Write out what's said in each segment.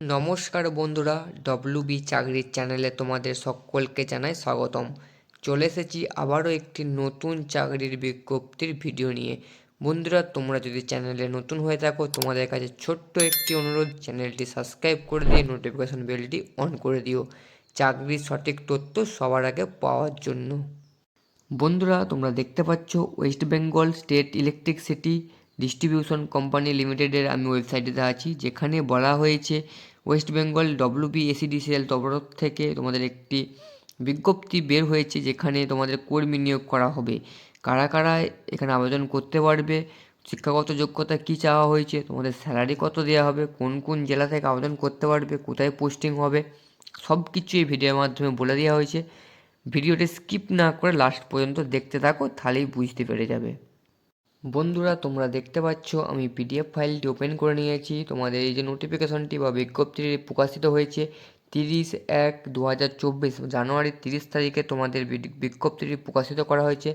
নমস্কার বন্ধুরা W B চাকরির চ্যানেলে তোমাদের সকলকে জানাই স্বাগতম। চলে এসেছি আবারও একটি নতুন চাকরির বিজ্ঞপ্তির ভিডিও নিয়ে। বন্ধুরা, তোমরা যদি চ্যানেলে নতুন হয়ে থাকো, তোমাদের কাছে ছোট্ট একটি অনুরোধ, চ্যানেলটি সাবস্ক্রাইব করে দিয়ে নোটিফিকেশন বেলটি অন করে দিও। চাকরির সঠিক তথ্য সবার আগে পাওয়ার জন্য। বন্ধুরা, তোমরা দেখতে পাচ্ছ West Bengal state electricity distribution company লিমিটেডের আমি ওয়েবসাইটে আছি, যেখানে বলা হয়েছে ওয়েস্ট বেঙ্গল ডব্লিউবি এসিডিসিএল তরফ থেকে তোমাদের একটি বিজ্ঞপ্তি বের হয়েছে যেখানে তোমাদের কর্মী নিয়োগ করা হবে। কারা কারা এখানে আবেদন করতে পারবে? শিক্ষাগত যোগ্যতা কী চাওয়া হয়েছে? তোমাদের স্যালারি কত দেওয়া হবে? কোন কোন জেলা থেকে আবেদন করতে পারবে? কোথায় পোস্টিং হবে? সব কিছু এই ভিডিওর মাধ্যমে বলে দেওয়া হয়েছে। ভিডিওটি স্কিপ না করে লাস্ট পর্যন্ত দেখতে থাকো, তাহলেই বুঝতে পেরে যাবে। বন্ধুরা, তোমরা দেখতে পাচ্ছ, আমি পিডিএফ ফাইলটি ওপেন করে নিয়েছি। তোমাদের এই যে নোটিফিকেশনটি বা বিজ্ঞপ্তিটি প্রকাশিত হয়েছে তিরিশ এক দু হাজার চব্বিশ, জানুয়ারির তিরিশ তারিখে তোমাদের বিজ্ঞপ্তিটি প্রকাশিত করা হয়েছে।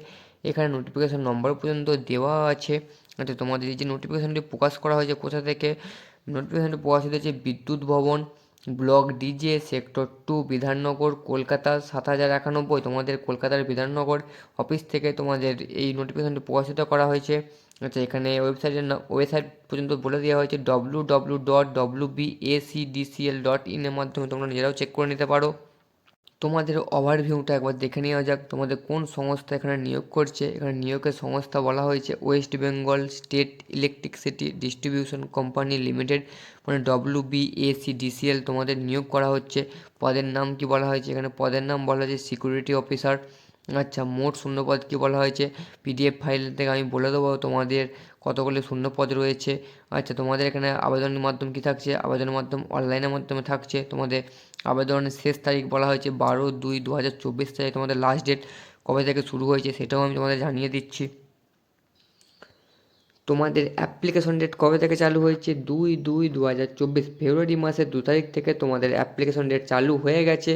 এখানে নোটিফিকেশন নম্বর পর্যন্ত দেওয়া আছে। আচ্ছা তোমাদের এই যে নোটিফিকেশনটি প্রকাশ করা হয়েছে কোথা থেকে? নোটিফিকেশনটি প্রকাশিত হয়েছে বিদ্যুৎ ভবন। Block DJ sector two Bidhannagar, Kolkata, সাত হাজার একানব্বই। তোমাদের কলকাতার বিধাননগর অফিস থেকে তোমাদের এই নোটিফিকেশনটি প্রকাশিত করা হয়েছে। আচ্ছা এখানে ওয়েবসাইটের ওয়েবসাইট পর্যন্ত বলে দেওয়া হয়েছে W W dot W B SEDCL dot ইনের মাধ্যমে তোমরা নিজেরাও চেক করে নিতে পারো। তোমাদের ওভারভিউটা একবার দেখে নেওয়া যাক, তোমাদের কোন সংস্থা এখানে নিয়োগ করছে? এখানে নিয়োগের সংস্থা বলা হয়েছে West Bengal State Electricity Distribution Company Limited মানে ডব্লিউ ডিসিএল তোমাদের নিয়োগ করা হচ্ছে। পদের নাম কি বলা হয়েছে? এখানে পদের নাম বলা হয়েছে সিকিউরিটি অফিসার আচ্ছা মোট শূন্যপদ কী বলা হয়েছে? পিডিএফ ফাইল থেকে আমি বলে দেবো তোমাদের কতগুলি শূন্যপদ রয়েছে। আচ্ছা তোমাদের এখানে আবেদনের মাধ্যম কী থাকছে? আবেদনের মাধ্যম অনলাইনের মাধ্যমে থাকছে। তোমাদের আবেদনের শেষ তারিখ বলা হয়েছে বারো দুই দু হাজার চব্বিশ তারিখ, তোমাদের লাস্ট ডেট কবে থেকে শুরু হয়েছে সেটাও আমি তোমাদের জানিয়ে দিচ্ছি। তোমাদের অ্যাপ্লিকেশন ডেট কবে থেকে চালু হয়েছে? দুই দুই দু হাজার চব্বিশ ফেব্রুয়ারি মাসের দু তারিখ থেকে তোমাদের অ্যাপ্লিকেশন ডেট চালু হয়ে গেছে।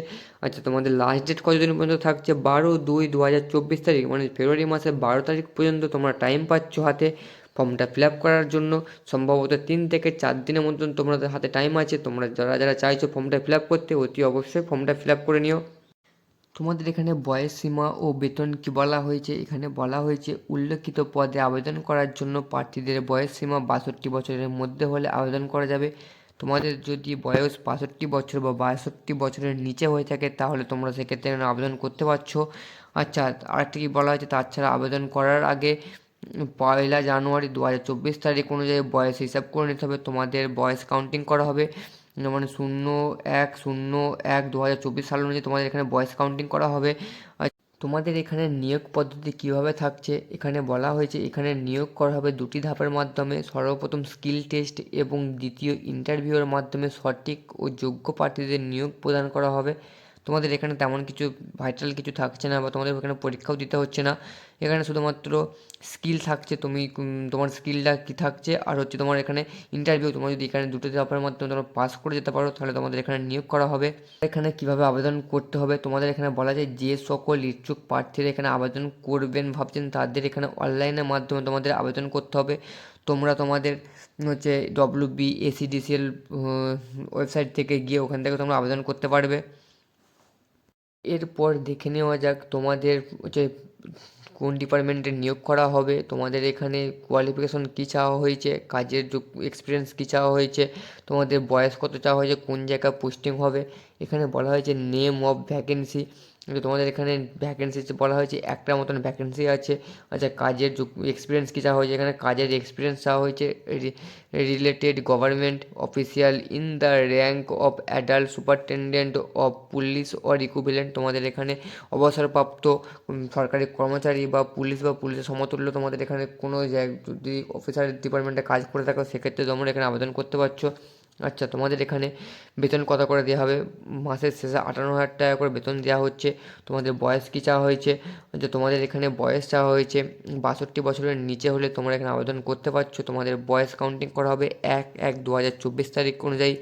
আচ্ছা তোমাদের লাস্ট ডেট কতদিন পর্যন্ত থাকছে? বারো দুই দু হাজার চব্বিশ তারিখ মানে ফেব্রুয়ারি মাসের বারো তারিখ পর্যন্ত তোমরা টাইম পাচ্ছ হাতে ফর্মটা ফিল আপ করার জন্য। সম্ভবত তিন থেকে চার দিনের মতন তোমাদের হাতে টাইম আছে। তোমরা যারা যারা চাইছো ফর্মটা ফিল আপ করতে, অতি অবশ্যই ফর্মটা ফিল আপ করে নিও। তোমাদের এখানে বয়স সীমা ও বেতন কি বলা হয়েছে? এখানে বলা হয়েছে, উল্লেখিত পদে আবেদন করার জন্য প্রার্থীদের বয়স সীমা বাষট্টি বছরের মধ্যে হলে আবেদন করা যাবে। তোমাদের যদি বয়স বাষট্টি বছর বা বাষট্টি বছরের নিচে হয়ে থাকে, তাহলে তোমরা সেক্ষেত্রে আবেদন করতে পারছ। আচ্ছা আরেকটা কি বলা হয়েছে? তাছাড়া আবেদন করার আগে পয়লা জানুয়ারি দু হাজার চব্বিশ তারিখ অনুযায়ী বয়স হিসাব করে নিতে হবে। তোমাদের বয়স কাউন্টিং করা হবে। মানে শূন্য এক শূন্য এক দু হাজার চব্বিশ সাল অনুযায়ী তোমাদের এখানে বয়স কাউন্টিং করা হবে। তোমাদের এখানে নিয়োগ পদ্ধতি কীভাবে থাকছে? এখানে বলা হয়েছে এখানে নিয়োগ করা হবে দুটি ধাপের মাধ্যমে, সর্বপ্রথম স্কিল টেস্ট এবং দ্বিতীয় ইন্টারভিউয়ের মাধ্যমে সঠিক ও যোগ্য প্রার্থীদের নিয়োগ প্রদান করা হবে। তোমাদের এখানে তেমন কিছু ভাইটাল কিছু থাকছে না বা তোমাদের এখানে পরীক্ষাও দিতে হচ্ছে না। এখানে শুধুমাত্র স্কিল থাকছে, তুমি তোমার স্কিলটা কী থাকছে, আর হচ্ছে তোমার এখানে ইন্টারভিউ তোমার যদি এখানে দুটো ধাপের মাধ্যমে তোমরা পাস করে যেতে পারো, তাহলে তোমাদের এখানে নিয়োগ করা হবে। এখানে কীভাবে আবেদন করতে হবে, তোমাদের এখানে বলা যায় যে সকল ইচ্ছুক প্রার্থীরা এখানে আবেদন করবেন, ভাবছেন তাদের এখানে অনলাইনের মাধ্যমে তোমাদের আবেদন করতে হবে। তোমরা তোমাদের হচ্ছে ডব্লিউ বি এসিডিসিএল ওয়েবসাইট থেকে গিয়ে ওখান থেকে তোমরা আবেদন করতে পারবে। এরপর দেখে নেওয়া যাক তোমাদের হচ্ছে কোন ডিপার্টমেন্টে নিয়োগ করা হবে, তোমাদের এখানে কোয়ালিফিকেশন কী চাওয়া হয়েছে, কাজের এক্সপিরিয়েন্স কী চাওয়া হয়েছে, তোমাদের বয়স কত চাওয়া হয়েছে, কোন জায়গায় পোস্টিং হবে, এখানে বলা হয়েছে নেম অফ ভ্যাকেন্সি তোমাদের এখানে ভ্যাকেন্সি বলা হয়েছে, একটা মতন ভ্যাকেন্সি আছে। আচ্ছা কাজের এক্সপিরিয়েন্স কী চাওয়া হয়েছে? এখানে কাজের এক্সপিরিয়েন্স চাওয়া হয়েছে related government official in the rank of adult superintendent of police or equivalent তোমাদের এখানে অবসরপ্রাপ্ত সরকারি কর্মচারী বা পুলিশ বা পুলিশের সমতুল্য তোমাদের এখানে কোনো যদি অফিসার ডিপার্টমেন্টে কাজ করে থাকো, সেক্ষেত্রে তোমরা এখানে আবেদন করতে পারছ। আচ্ছা তোমাদের এখানে বেতন কত করে দেওয়া হবে? মাসের শেষে আটান্ন হাজার টাকা করে বেতন দেওয়া হচ্ছে। তোমাদের বয়স কী চাওয়া হয়েছে? যে তোমাদের এখানে বয়স চাওয়া হয়েছে, বাষট্টি বছরের নিচে হলে তোমরা এখানে আবেদন করতে পারছ। তোমাদের বয়স কাউন্টিং করা হবে এক এক দু হাজার চব্বিশ তারিখ অনুযায়ী।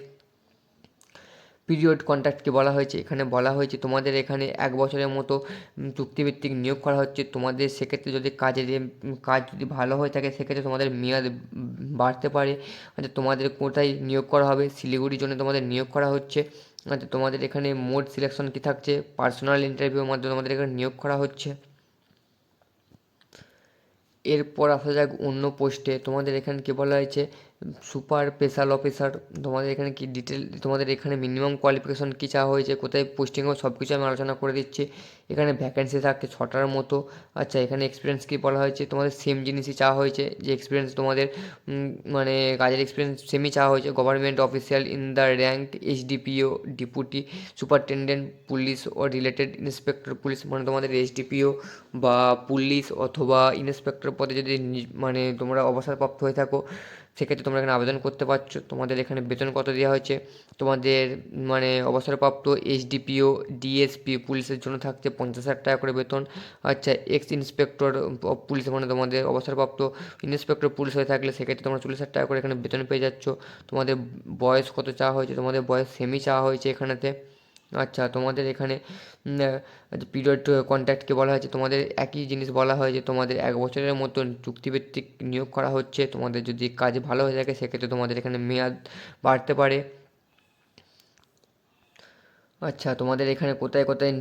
পিরিয়ড কন্ট্রাক্টকে বলা হয়েছে। এখানে বলা হয়েছে তোমাদের এখানে এক বছরের মতো চুক্তিভিত্তিক নিয়োগ করা হচ্ছে। তোমাদের সেক্ষেত্রে যদি এম, কাজ যদি ভালো হয়ে থাকে সেক্ষেত্রে তোমাদের মেয়াদ বাড়তে পারে। আচ্ছা তোমাদের কোথায় নিয়োগ করা হবে? শিলিগুড়ির জন্য তোমাদের নিয়োগ করা হচ্ছে। আচ্ছা তোমাদের এখানে মোড সিলেকশন কী থাকছে? পার্সোনাল ইন্টারভিউর মাধ্যমে তোমাদের এখানে নিয়োগ করা হচ্ছে। এরপর আসা যাক অন্য পোস্টে তোমাদের এখানে কী বলা হয়েছে? সুপার স্পেশাল অফিসার, তোমাদের এখানে কি ডিটেল তোমাদের এখানে মিনিমাম কোয়ালিফিকেশন কী চাওয়া হয়েছে, কোথায় পোস্টিং হবে সব কিছু আমি আলোচনা করে দিচ্ছি। এখানে ভ্যাকেন্সি থাকে ছটার মতো। আচ্ছা এখানে এক্সপিরিয়েন্স কী বলা হয়েছে, তোমাদের সেম জিনিসই চাওয়া হয়েছে, যে এক্সপিরিয়েন্স তোমাদের মানে কাজের এক্সপিরিয়েন্স সেমই চাওয়া হয়েছে government official in the rank SDPO deputy superintendent police O related inspector police মানে তোমাদের এইচডিপিও বা পুলিশ অথবা ইন্সপেক্টর পদে যদি মানে তোমরা অবসরপ্রাপ্ত হয়ে থাকো সেক্ষেত্রে তোমরা এখানে আবেদন করতে পারছ। তোমাদের এখানে বেতন কত দেওয়া হয়েছে? তোমাদের মানে অবসরপ্রাপ্ত এইচডিপিও ডিএসপি, পুলিশের জন্য থাকছে পঞ্চাশ হাজার টাকা করে বেতন। আচ্ছা এক্স ইন্সপেক্টর পুলিশ মানে তোমাদের অবসরপ্রাপ্ত ইন্সপেক্টর পুলিশ হয়ে থাকলে সেক্ষেত্রে তোমরা চল্লিশ হাজার টাকা করে এখানে বেতন পেয়ে যাচ্ছ। তোমাদের বয়স কত চাওয়া হয়েছে? তোমাদের বয়স সেমি চাওয়া হয়েছে এখানেতে। আচ্ছা তোমাদের এখানে পিরিয়ড কন্ট্যাক্টকে বলা হয়েছে, তোমাদের একই জিনিস বলা হয় যে তোমাদের এক বছরের মতন চুক্তিভিত্তিক নিয়োগ করা হচ্ছে, তোমাদের যদি কাজ ভালো হয়ে থাকে, সেক্ষেত্রে তোমাদের এখানে মেয়াদ বাড়তে পারে। আচ্ছা তোমাদের এখানে কোথায় কোথায়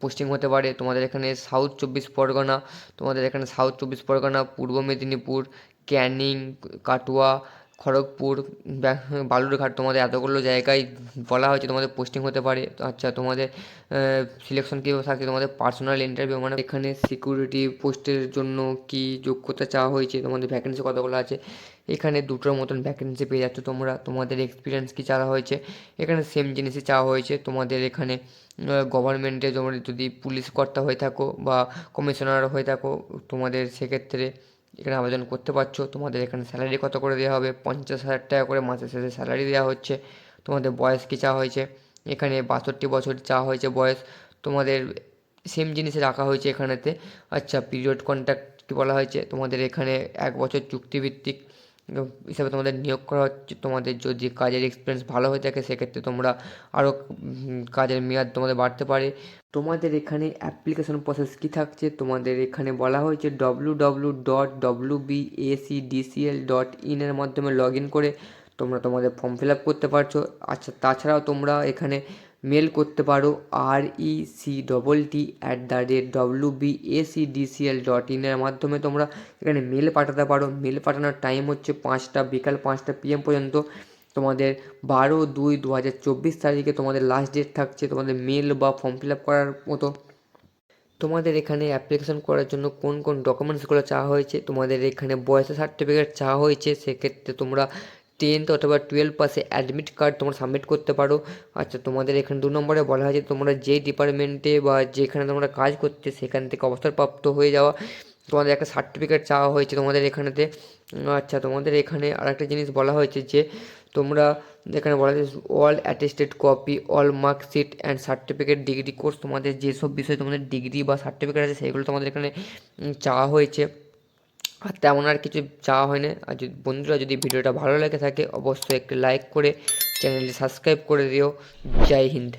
পোস্টিং হতে পারে? তোমাদের এখানে সাউথ চব্বিশ পরগনা, তোমাদের এখানে সাউথ চব্বিশ পরগনা, পূর্ব মেদিনীপুর, ক্যানিং, কাটোয়া খড়গপুর বালুরঘাট, তোমাদের এতগুলো জায়গায় বলা হয়েছে তোমাদের পোস্টিং হতে পারে। আচ্ছা তোমাদের সিলেকশন কীভাবে থাকছে তোমাদের পার্সোনাল ইন্টারভিউ মানে এখানে সিকিউরিটি পোস্টের জন্য কি যোগ্যতা চাওয়া হয়েছে, তোমাদের ভ্যাকেন্সি কতগুলো আছে? এখানে দুটোর মতন ভ্যাকেন্সি পেয়ে যাচ্ছ তোমরা, তোমাদের এক্সপিরিয়েন্স কী চাওয়া হয়েছে? এখানে সেম জিনিসই চাওয়া হয়েছে, তোমাদের এখানে গভর্নমেন্টে তোমরা যদি পুলিশ কর্তা হয়ে থাকো বা কমিশনার হয়ে থাকো, তোমাদের সেক্ষেত্রে এখানে আবেদন করতে পারছ। তোমাদের এখানে স্যালারি কত করে দেওয়া হবে? পঞ্চাশ হাজার টাকা করে মাসের শেষে স্যালারি দেওয়া হচ্ছে। তোমাদের বয়স কী চাওয়া হয়েছে? এখানে বাষট্টি বছর চাওয়া হয়েছে বয়স। তোমাদের সেম জিনিসে রাখা হয়েছে এখানেতে। আচ্ছা পিরিয়ড কন্ট্রাক্ট কি বলা হয়েছে? তোমাদের এখানে এক বছর চুক্তিভিত্তিক হিসাবে তোমাদের নিয়োগ করা হচ্ছে, তোমাদের যদি কাজের এক্সপিরিয়েন্স ভালো হয়ে থাকে, সেক্ষেত্রে তোমরা আরও কাজের মেয়াদ তোমাদের বাড়তে পারে। তোমাদের এখানে অ্যাপ্লিকেশন প্রসেস কী থাকছে? তোমাদের এখানে বলা হয়েছে W W dot W B SE DCL dot ইনের মাধ্যমে লগ ইন করে তোমরা তোমাদের ফর্ম ফিল আপ করতে পারছ। আচ্ছা তাছাড়াও তোমরা এখানে মেল করতে পারো আর E C double T at the rate W B SE DCL dot ইনের মাধ্যমে তোমরা এখানে মেল পাঠাতে পারো। মেল পাঠানোর টাইম হচ্ছে পাঁচটা, বিকাল পাঁচটা পিএম পর্যন্ত। তোমাদের বারো দুই দু হাজার চব্বিশ তারিখে তোমাদের লাস্ট ডেট থাকছে। তোমাদের মেল বা ফর্ম ফিল আপ করার মতো। তোমাদের এখানে অ্যাপ্লিকেশন করার জন্য কোন কোন ডকুমেন্টসগুলো চাওয়া হয়েছে? তোমাদের এখানে বয়সের সার্টিফিকেট চাওয়া হয়েছে। সেক্ষেত্রে তোমরা টেন্থ অথবা টুয়েলভ পাসে অ্যাডমিট কার্ড তোমরা সাবমিট করতে পারো। আচ্ছা তোমাদের এখানে দু নম্বরে বলা হয়েছে তোমরা যে ডিপার্টমেন্টে বা যেখানে তোমরা কাজ করতে সেখান থেকে অবসরপ্রাপ্ত হয়ে যাওয়া। তোমাদের একটা সার্টিফিকেট চাওয়া হয়েছে তোমাদের এখানেতে। আচ্ছা তোমাদের এখানে আরেকটা জিনিস বলা হয়েছে যে তোমরা এখানে বলা হয়েছে all attested copy all marksheet and certificate degree course তোমাদের যেসব বিষয়ে তোমাদের ডিগ্রি বা সার্টিফিকেট আছে সেগুলো তোমাদের এখানে চাওয়া হয়েছে। আর তেমন আর কিছু চাওয়া হয়নি। আর যদি বন্ধুরা যদি ভিডিওটা ভালো লেগে থাকে, অবশ্যই একটি লাইক করে চ্যানেলটি সাবস্ক্রাইব করে দিও। জয় হিন্দ।